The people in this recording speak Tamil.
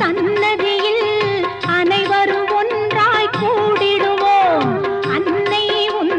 சன்னதியே